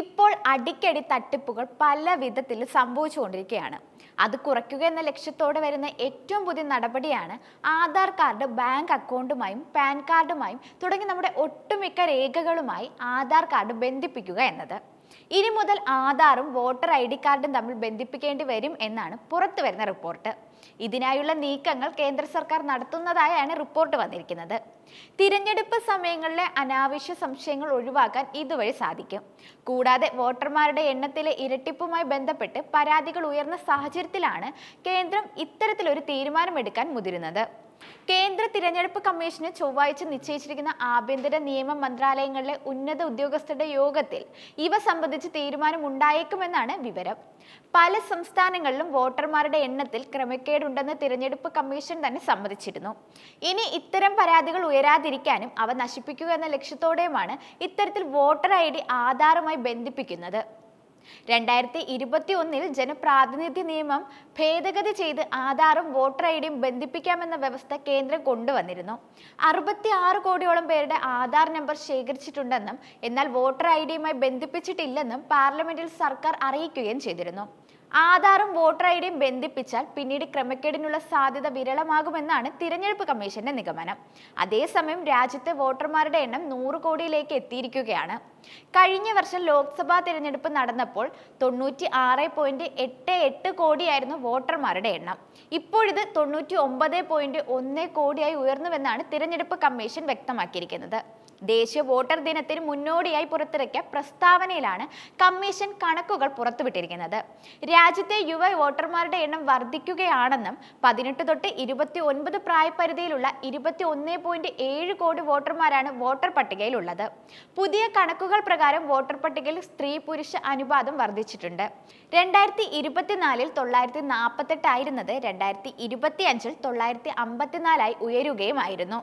ഇപ്പോൾ അടിക്കടി തട്ടിപ്പുകൾ പല വിധത്തിൽ സംഭവിച്ചുകൊണ്ടിരിക്കുകയാണ്. അത് കുറയ്ക്കുക എന്ന ലക്ഷ്യത്തോടെ വരുന്ന ഏറ്റവും പുതിയ നടപടിയാണ് ആധാർ കാർഡ് ബാങ്ക് അക്കൗണ്ടുമായും പാൻ കാർഡുമായും തുടങ്ങി നമ്മുടെ ഒട്ടുമിക്ക രേഖകളുമായി ആധാർ കാർഡ് ബന്ധിപ്പിക്കുക എന്നത്. ഇനി മുതൽ ആധാറും വോട്ടർ ഐ ഡി കാർഡും തമ്മിൽ ബന്ധിപ്പിക്കേണ്ടി വരും എന്നാണ് പുറത്തു വരുന്ന റിപ്പോർട്ട്. ഇതിനായുള്ള നീക്കങ്ങൾ കേന്ദ്ര സർക്കാർ നടത്തുന്നതായാണ് റിപ്പോർട്ട് വന്നിരിക്കുന്നത്. തിരഞ്ഞെടുപ്പ് സമയങ്ങളിലെ അനാവശ്യ സംശയങ്ങൾ ഒഴിവാക്കാൻ ഇതുവഴി സാധിക്കും. കൂടാതെ വോട്ടർമാരുടെ എണ്ണത്തിലെ ഇരട്ടിപ്പുമായി ബന്ധപ്പെട്ട് പരാതികൾ ഉയർന്ന സാഹചര്യത്തിലാണ് കേന്ദ്രം ഇത്തരത്തിലൊരു തീരുമാനമെടുക്കാൻ മുതിരുന്നത്. കേന്ദ്ര തിരഞ്ഞെടുപ്പ് കമ്മീഷന് ചൊവ്വാഴ്ച നിശ്ചയിച്ചിരിക്കുന്ന ആഭ്യന്തര നിയമ മന്ത്രാലയങ്ങളിലെ ഉന്നത ഉദ്യോഗസ്ഥരുടെ യോഗത്തിൽ ഇവ സംബന്ധിച്ച് തീരുമാനമുണ്ടായേക്കുമെന്നാണ് വിവരം. പല സംസ്ഥാനങ്ങളിലും വോട്ടർമാരുടെ എണ്ണത്തിൽ ക്രമക്കേടുണ്ടെന്ന് തിരഞ്ഞെടുപ്പ് കമ്മീഷൻ തന്നെ സമ്മതിച്ചിരുന്നു. ഇനി ഇത്തരം പരാതികൾ ഉയരാതിരിക്കാനും അവ നശിപ്പിക്കുക എന്ന ലക്ഷ്യത്തോടെയുമാണ് ഇത്തരത്തിൽ വോട്ടർ ഐ ആധാറുമായി ബന്ധിപ്പിക്കുന്നത്. രണ്ടായിരത്തി ഇരുപത്തി ഒന്നിൽ ജനപ്രാതിനിധ്യ നിയമം ഭേദഗതി ചെയ്ത് ആധാറും വോട്ടർ ഐ ഡിയും ബന്ധിപ്പിക്കാമെന്ന വ്യവസ്ഥ കേന്ദ്രം കൊണ്ടുവന്നിരുന്നു. അറുപത്തി ആറ് കോടിയോളം പേരുടെ ആധാർ നമ്പർ ശേഖരിച്ചിട്ടുണ്ടെന്നും എന്നാൽ വോട്ടർ ഐ ഡിയുമായി ബന്ധിപ്പിച്ചിട്ടില്ലെന്നും പാർലമെന്റിൽ സർക്കാർ അറിയിക്കുകയും ചെയ്തിരുന്നു. ആധാറും വോട്ടർ ഐ ഡിയും ബന്ധിപ്പിച്ചാൽ പിന്നീട് ക്രമക്കേടിനുള്ള സാധ്യത വിരളമാകുമെന്നാണ് തിരഞ്ഞെടുപ്പ് കമ്മീഷന്റെ നിഗമനം. അതേസമയം രാജ്യത്തെ വോട്ടർമാരുടെ എണ്ണം നൂറ് കോടിയിലേക്ക് എത്തിയിരിക്കുകയാണ്. കഴിഞ്ഞ വർഷം ലോക്സഭാ തിരഞ്ഞെടുപ്പ് നടന്നപ്പോൾ തൊണ്ണൂറ്റി ആറ് പോയിന്റ് എട്ട് എട്ട് കോടിയായിരുന്നു വോട്ടർമാരുടെ എണ്ണം. ഇപ്പോഴിത് തൊണ്ണൂറ്റി ഒമ്പത് പോയിന്റ് ഒന്ന് കോടിയായി ഉയർന്നുവെന്നാണ് തിരഞ്ഞെടുപ്പ് കമ്മീഷൻ വ്യക്തമാക്കിയിരിക്കുന്നത്. ദേശീയ വോട്ടർ ദിനത്തിന് മുന്നോടിയായി പുറത്തിറക്കിയ പ്രസ്താവനയിലാണ് കമ്മീഷൻ കണക്കുകൾ പുറത്തുവിട്ടിരിക്കുന്നത്. രാജ്യത്തെ യുവ വോട്ടർമാരുടെ എണ്ണം വർദ്ധിക്കുകയാണെന്നും പതിനെട്ട് തൊട്ട് ഇരുപത്തി ഒൻപത് പ്രായപരിധിയിലുള്ള ഇരുപത്തി ഒന്ന് പോയിന്റ് ഏഴ് കോടി വോട്ടർമാരാണ് വോട്ടർ പട്ടികയിലുള്ളത്. പുതിയ കണക്കുകൾ പ്രകാരം വോട്ടർ പട്ടികയിൽ സ്ത്രീ പുരുഷ അനുപാതം വർദ്ധിച്ചിട്ടുണ്ട്. രണ്ടായിരത്തി ഇരുപത്തിനാലിൽ തൊള്ളായിരത്തി നാൽപ്പത്തെട്ടായിരുന്നത് രണ്ടായിരത്തി ഇരുപത്തി അഞ്ചിൽ തൊള്ളായിരത്തി അമ്പത്തിനാലായി ഉയരുകയുമായിരുന്നു.